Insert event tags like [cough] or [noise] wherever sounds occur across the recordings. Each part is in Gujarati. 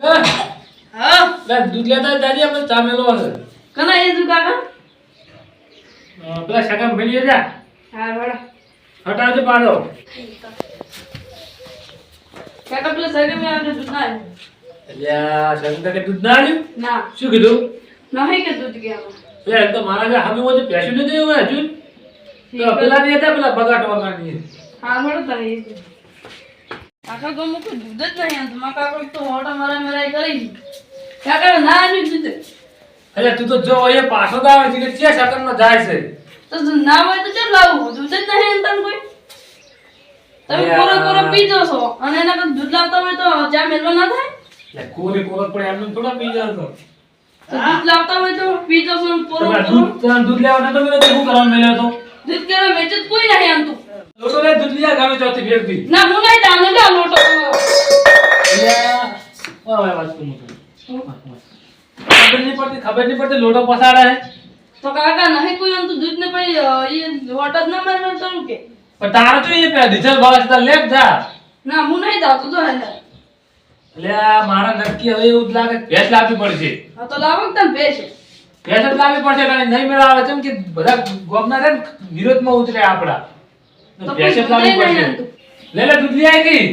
હા. લે દૂધ લેતા દાદી આપણે ચા મેલો હશે કના એ તું કાકા? પેલા સગા ભેળીએ જા. હા વડા હટાવજે પાડો કાકા પેલા સગે મેં આપણે દૂધ ના. અલ્યા કે દૂધ ના આવ્યું ના. શું કીધું? નહીં કે દૂધ આમાં લે તો મારા જે હામી હોય પેશું નથી દેવું હજુ. તો પેલા નહીં હતા પેલા બગાટવા માંડી હા મળો તારે. કાકા ગમો કોઈ દૂધ જ નહીં આવતું મારા કાકા તો હોટા મારા મરાઈ કરી. કાકા ના આવ્યું દૂધ. અલ્યા તું તો જો એ પાછો તો આવે છે કે ચે સકનમાં જાય છે? તો ના હોય તો કેમ લાવું? દૂધ જ નહીં તને કોઈ. તમે. કોરો કોરો પી જો છો. અને એના પર દૂધ લાવતા હોય તો ચા મેલવા ના થાય? એટલે કોરી કોરો પણ એમને થોડા પી જાય તો તો દૂધ લાવતા હોય તો પી જો છો કોરો કોરો. દૂધ દૂધ લેવા નતો મેળ્યો તો શું કરવાનું મેળ્યો તો દૂધ કેરા વેચે તો કોઈ નહીં આનતું લોકો લે ને લીયા ગામે ચોથી ફેરથી ના હું નહીં તાને લે લોટો. ઓ ભાઈ વાત છું ખબર નહીં પડતી ખબર નહીં પડતી લોટો પસાડે હે તો કાકા નહીં કોઈ આનતું દૂધ ને પછી એ હોટ જ ના મારવા તો કે? પણ તારે તો એ પે ડીઝલ ભાવ છે લેપ જા. ના હું નહીં તું તો હે એટલે મારા નક્કી હવે એવું જ લાગે ભેંસ લાવવી પડશે. હા તો લાવો ને તને ભેશે ભેંસ જ લાવવી પડશે કારણ નહીં મેળાવે છે કે બધા ગોમના રે વિરોધમાં ઉતરે આપડા તો ભેંસ લાવવી પડશે. લે લે દૂધ લઈ આવી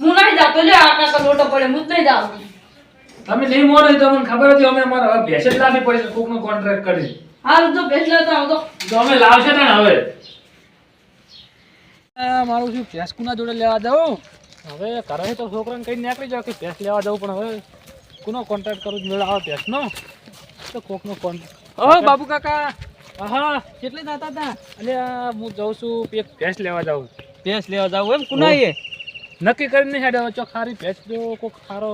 હું નહીં જાતો લે આ કાકા લોટો પડે હું જ નહીં જાતો તમે નહીં મોનો તો મને ખબર હતી અમે અમારે હવે ભેંસ લાવવી પડશે કોકનો કોન્ટ્રાક્ટ કરી. હારું તો ભેસ લેતો આવતો તો. અમે લાવશે ને હવે. મારું શું ભેંસ કુના જોડે લેવા જાઉં? હવે ઘરે તો છોકરાને કઈ નીકળી જાવ કે ભેંસ લેવા જાઉં પણ હવે કોનો કોન્ટ્રાક્ટ કરું મેળવે આવે ભેંસનો. તો કોકનો કોન્ટ્રાક્ટ ઓ બાબુ કાકા. હા કેટલે જતા હતા? અને હું જઉં છું એક ભેંસ લેવા જાઉં. ભેંસ લેવા જાવ એમ? કુનાઈએ? નક્કી કરીને હેડે ચો ખારી ભેંસ જો કોક ખારો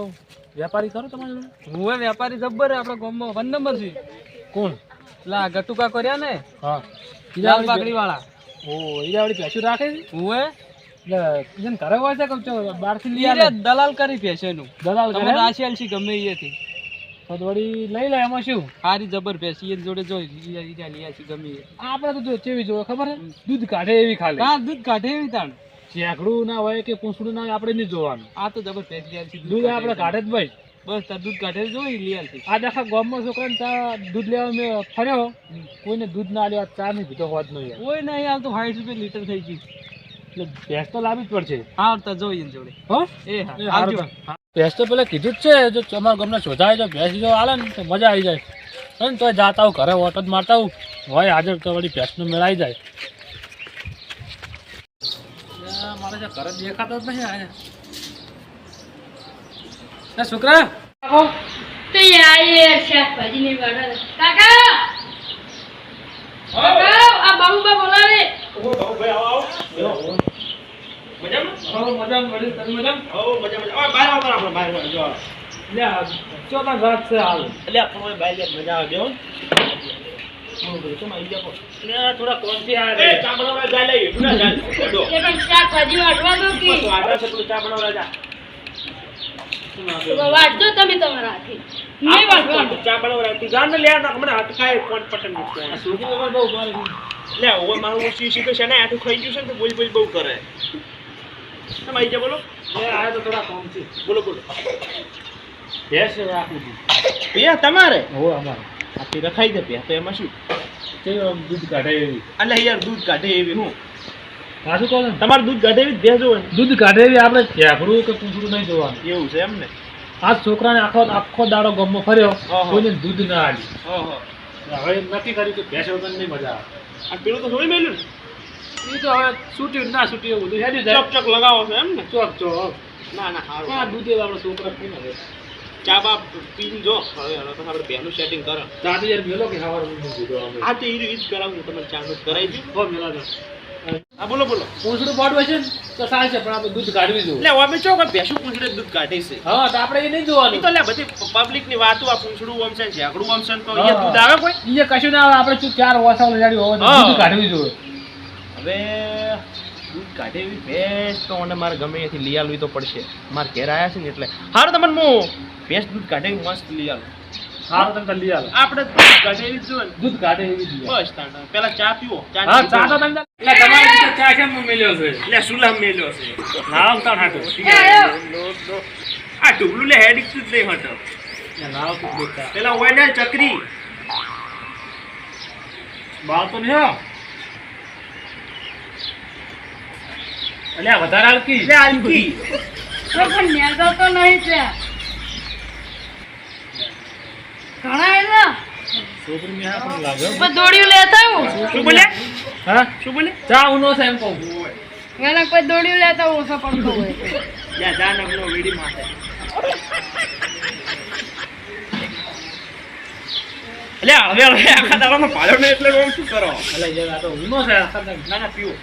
વેપારી કરો તમારે હું એ વેપારી જબ્બર આપણા ગામમાં વન નંબર છે. કોણ? પેલા ગટુકા કર્યા ને? હા. લાલ પાકડી વાળા ઓ ઈરાવડી ભેંસું રાખે છે? હું એટલે ઘરે હોય છે કે છો બહારથી લઈ દલાલ કરી ભેંસેનું. દલાલ તમે કરે રાશિયાલ છે ગમે એથી તો લઈ લે એમાં શું? સારી જબર ઈ જોડે જોઈ ઈ ઈ લ્યા છે ગમે આપણે તો જો કેવી જોવે ખબર દૂધ કાઢે એવી ખાલી. હા દૂધ કાઢે એવી તાણ. ચેકડું ના હોય કે પૂંછડું ના હોય આપણે નહીં જોવાનું. આ તો જબર લ્યા છે દૂધ આપણે કાઢે જ ભાઈ બસ તાર દૂધ કાઢે જોઈ લ્યા છે. આ આખા ગામમાં છોકરાને ત્યાં દૂધ લેવા મેં ફર્યો. કોઈને દૂધ ના લેવા ચા નહીં પીધો હોત નહીં કોઈ નહીં હાલ તો સાઠ રૂપિયા લીટર થઈ ગઈ એટલે ભેંસ તો લાવવી જ પડશે. હા તો જોઈ જોડે. હો? એ હા. ભેંસ તો પેલા કીધું જ છે જો તમારા ગમને શોધાય જો ભેંસ જો આવે ને તો મજા આવી જાય. અને તો જાતા હું ઘરે ઓટો જ મારતા હું હોય આજે તો વળી ભેંસનું મેળાઈ જાય. મારે જે ઘરે દેખાતો જ નહીં આયા. એ છોકરા. તો યાર શાકભાજી ની વાડા કાકા! કાકા આ બાબુબા બોલાવે. હો, મજામાં? વળી, તમે મજામાં? લે, આ ચોથા ઘર છે હાલ. લે, થોડા કોણથી આયા છે. ને પણ શાકભાજી વાટવા દો કે. તો વાટજો તમે તમારા હાથે. નહીં વાટવાનું આ છોકરી વગર બહુ છે. લે, આયા તો થોડા કોમથી. ભેંસ રાખું છું. તમારે? હો, અમારે. આથી રખાઈ દે પ્યા તો એમાં શું? દૂધ કાઢે એવી. અલ્યા યાર દૂધ કાઢે એવી હું? પાછું કહો તમારે દૂધ કાઢે એવી ભેંસ હોય દૂધ કાઢે એવી આપણે ઝાકડું કે પૂંછડું નહીં જોવાનું? એવું છે એમ ને? આ છોકરાને આખો આખો દાડો ગમો ફર્યો. કોઈને દૂધ ના આલી. હવે નક્કી કર્યું કે ભેંસ વગર નહીં મજા આ પેલું તો થોડી મેલ્યું આવે એ તો હવે છૂટ્યું ના છૂટ્યું બધું હેડી ચક ચક લગાવો છો એમ ને? ચોક ચોક. ના ના સારું દૂધ એવા આપણે છોકરા પીને હવે ચા બા પીને જો. હવે હવે તો આપણે બેનું સેટિંગ કરો. ચા તો યાર મેલો કે ખાવાનું નહીં દીધો અમે? આ તો એ રીત કરાવું તમને ચા નું કરાવી દઉં. હો મેલા તો. હા બોલો બોલો. પૂંછડું પાડવું છે ને તો સારું છે પણ આપણે દૂધ કાઢવી જોઈએ. એટલે અમે ચો કે ભેંસું પૂંછડે દૂધ કાઢે છે? હા તો આપણે એ નહીં જોવાનું. તો લે બધી પબ્લિકની વાતો આ પૂંછડું આમ છે ને ઝાકડું છે તો અહીંયા દૂધ આવે કોઈ? કશું ના આવે આપણે ચાર વાસા લગાડી હોય દૂધ કાઢવી જોઈએ. હવે દૂધ કાઢે એવી ભેંસ તો મને મારે ગમે એથી લઈ આવવી તો પડશે. મારે ઘેર આવ્યા છે ને એટલે. હારું તમને હું ભેંસ દૂધ કાઢે એવી મસ્ત લઈ આવું સારું તમે લઈ આવો આપણે દૂધ કાઢે એવી જ જોઈએ દૂધ કાઢે એવી જ જોઈએ. બસ તાંડા પેલા ચા પીવો. ચા ચા તો તમે એટલે તમારે ચા કેમ મેલ્યો છે? એટલે સુલામ મેલ્યો છે. નામ તો હાટો. આ ડુબલું લે હેડિક જ નહીં હટો. નાવ તો દેખતા પેલા હોય ને ચકરી. બાળ તો નહીં હો. આ વધારે આલકી એટલે આલકી તો પણ નેતા તો નહીં છે. ઘણા એલા છોકરી મેં પણ લાગ્યો પણ દોડ્યું લેતા આવું શું બોલે? હા? શું બોલે? ચા ઉનો છે કહું. એના કોઈ દોડ્યું લેતા ઓછા પડતો હોય. લે જા નગનો વીડી માથે. લે હવે હવે આખા દાડામાં પાડો ને એટલે શું કરો? એટલે આ તો ઉનો છે ના ના પીવો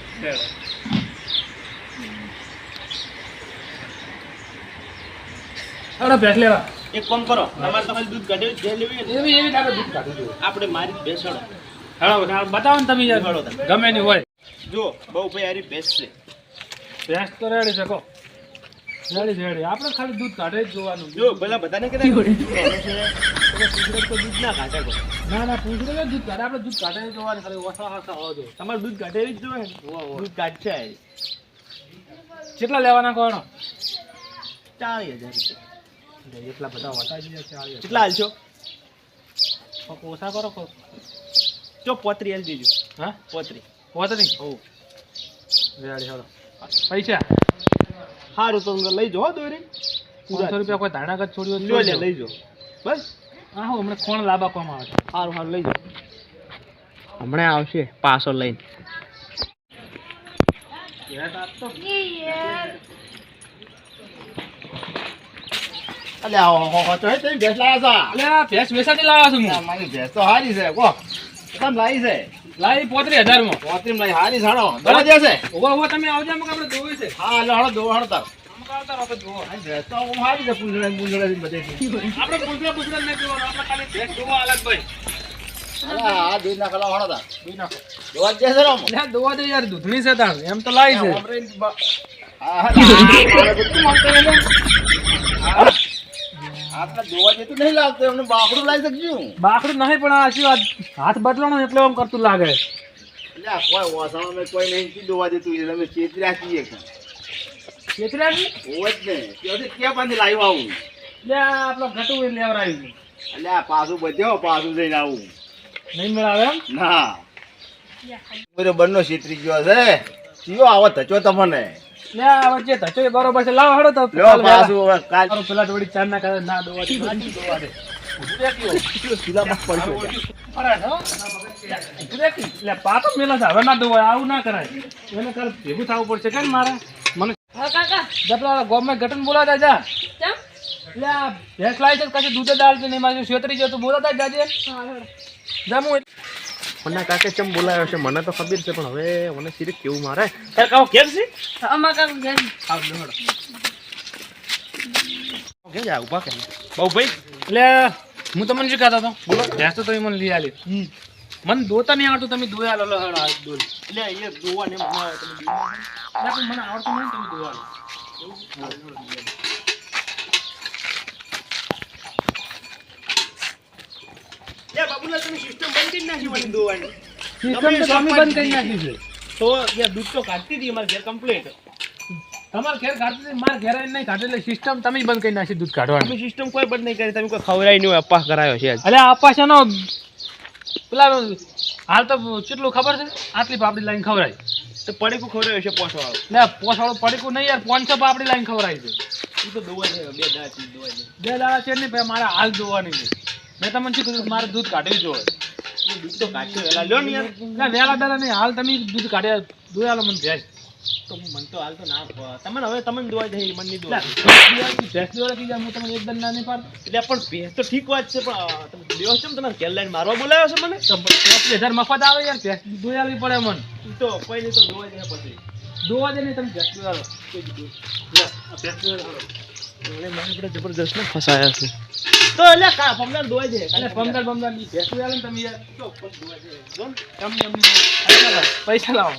આપણે ભેંસ લેવા. એક કામ કરો તમારે તમારે દૂધ કાઢે જે લેવી હોય એવી એવી તારે દૂધ કાઢી આપણે મારી બેસડો. હેલો ના, બતાવો ને તમે યાર. ગમે ની હોય. જો બહુ ભાઈ હારી બેસ છે. ભેંસ તો રેડી શકો રેડી છે રેડી. આપણે ખાલી દૂધ કાઢે જ જોવાનું. જો ભલા બધાને કે તો દૂધ ના કાઢે ના ના પૂછડે ને દૂધ કાઢે. આપણે દૂધ કાઢે જ જોવાનું ખાલી ઓછા ઓછા હોવા જો તમારે દૂધ કાઢે જ જોઈએ ને? દૂધ કાઢશે. કેટલા લેવાના કોણ? ચાલીસ હજાર રૂપિયા. એટલા બધા વટા ગયા છે કેટલા હાલશો ઓછા કરો કોક જો પોતરી હાલ દેજો. હા? પોતરી. પોતરી? હોવ રેડી હેલો. પૈસા? સારું તો લઈ જાઓ હો દોરી. પાંચસો રૂપિયા કોઈ ધાણા કદ છોડ્યો લ્યો લે લઈ જાઓ બસ. હા હું હમણાં કોણ લાભ આપવામાં આવે છે. સારું સારું લઈ જાઓ હમણાં આવશે પાછો લઈને. અલે આવો તો તમે ભેંસ લાયા એટલે આ ભેંસ વેચાતી લાવ્યા છું હું? મારી ભેંસ તો હારી છે કો. તમે લાવી છે? લાવી પોત્રીસ હજારમાં. પોતરીમ લાવી હારી સાડો. દવા દે છે. ઊભા ઊભા તમે આવજો અમુક આપણે જોવી છે? હા તાર. તો છે અલે તાર. જોઈ નાખો. દવા છે દોવા દે યાર દૂધની છે એમ તો લાવી છે. [laughs] આપણે જોવા જેતું નહીં લાગતું એમને બાકડું લાવી શકજો. બાકડું નહીં પણ આ શું હાથ બદલાણો એટલે આમ કરતું લાગે. એટલે કોઈ વાસણ મેં કોઈ નહીં કી જોવા દેતું એ તમે ચેતર્યા છીએ કેટલાની જ ને. ત્યાંથી ક્યાં પાછી લાવ્યો આવું? એટલે આપણો ઘટું લેવરાયું એટલે આ પાછું બધ્યો પાછું જઈને આવું. નહીં મેળાવે ના. બરોબર નો છેતરી ગયો છે. કયો આવો ધચો તમને લે આ વચ્ચે ધચો એ બરોબર છે. લાવો હળો તો. લ્યો પાછું હવે કાલ. પેલા થોડી ચાર ના કરે ના દોવા દે ના દોવા દે. ચૂલામાં પડ્યો છે. અરે હો. એટલે પાતો મેલા છે. હવે ના દોવાય આવું ના કરાય. ભેગું થવું પડશે. કેમ મારે? મને હા કાકા. જપલા ગોમે ગટન બોલાતા જા. ચમ? એટલે ભેંસ લાવી છે કશું દૂધ દાળ છે ને એમાં છેતરી જતું બોલાતા જાજે જામું મને કાકે ચમ બોલાયો છે? મને તો ખબર છે પણ હવે મને સિરિક કેવું મારે? તાર કાકો કેમ છે? અમાર કાકો ઘેર કેમ જાય ઊભા કે બહુ ભાઈ એટલે હું તમને શું કહેતો હતો? બોલો. ભેંસ તો તમે મને લઈ આલી. મને દોતા નહીં આવડતું તમે દોયા લો દોલ. એટલે એ જોવા ને આવે તમે મને આવડતું નહીં તમે દોવા લો. તમે સિસ્ટમ બંધ કરી નાખી મને દોવાની સિસ્ટમ તો તમે બંધ કરી નાખી છે. તો યાર દૂધ તો કાઢતી હતી અમારે ઘેર કમ્પ્લીટ તમારે ઘેર કાઢતી હતી, મારે ઘેર નહીં કાઢે એટલે સિસ્ટમ તમે જ બંધ કરી નાખી દૂધ કાઢવાની. તમે સિસ્ટમ કોઈ બંધ નહીં કરી તમે કોઈ ખવડાય નહીં અપાસ કરાયો છે એટલે આપા છે પેલા હાલ તો કેટલું ખબર છે? આટલી પાપડી લાઈન ખવડાય તો પડીકું ખવડાયો છે પોસવા ના પોસવાળું પડીકું નહીં યાર પાંચસો પાપડી લાઈન ખવડાય છે. એ તો દોવા છે બે દાડા છે બે દાડા છે નહીં મારા મારે હાલ દોવાની છે. મેં તમને શું કીધું મારે દૂધ કાઢવી જોઈએ દૂધ તો કાઢશે વેલા લ્યો ને ના વેલા દાડા નહીં હાલ તમે દૂધ કાઢ્યા મને ભેંસ. તો મને તો હાલ તો ના તમને હવે તમને દોવા જાય મને નહીં દોવા ભેંસ દોડા હું તમને એકદમ ના નહીં પાડતો. એટલે પણ ભેંસ તો ઠીક વાત છે પણ તમે દેવો છે ઘેર લાઈન મારવા બોલાવ્યો છે મને? હજાર મફત આવે યાર ભેંસ દોયાવી પડે મને. તો કોઈ નહીં તો દોવા જાય પછી. દોવા દે નહીં તમે ભેંસ દોયા લો લે, ભેંસ દોયા મને આપણે જબરદસ્ત ને ફસાયા છે. તો એટલે કા પમદાર દોય છે એટલે પંદર પમદારની ભેંસ ને તમે યાર તો પણ દોય છે જો. તમને એમની પૈસા લાવો.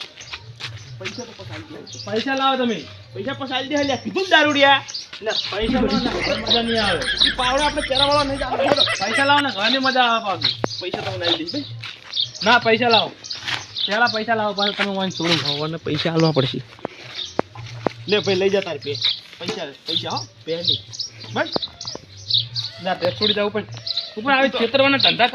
પૈસા તો પસાઈ પૈસા લાવો તમે. પૈસા પસાઈ દે લે કીધું દારૂડિયા. એટલે પૈસા મજા નહીં આવે. ઈ પાવડા આપણે પેલા વાળા નહીં ચાલુ પૈસા લાવો ને ઘરની મજા આવે પાછી. પૈસા તમને આવી દઈશ ભાઈ. ના પૈસા લાવો. પહેલા પૈસા લાવો પાછું તમે વાંચ છોડું. ખાવ અને પૈસા આલવા પડશે. લે ભાઈ લઈ જા તારી પે પૈસા પૈસા હો પે નહીં બસ. ના છોડી જવું તું પણ આવી છેતરવાના ધંધા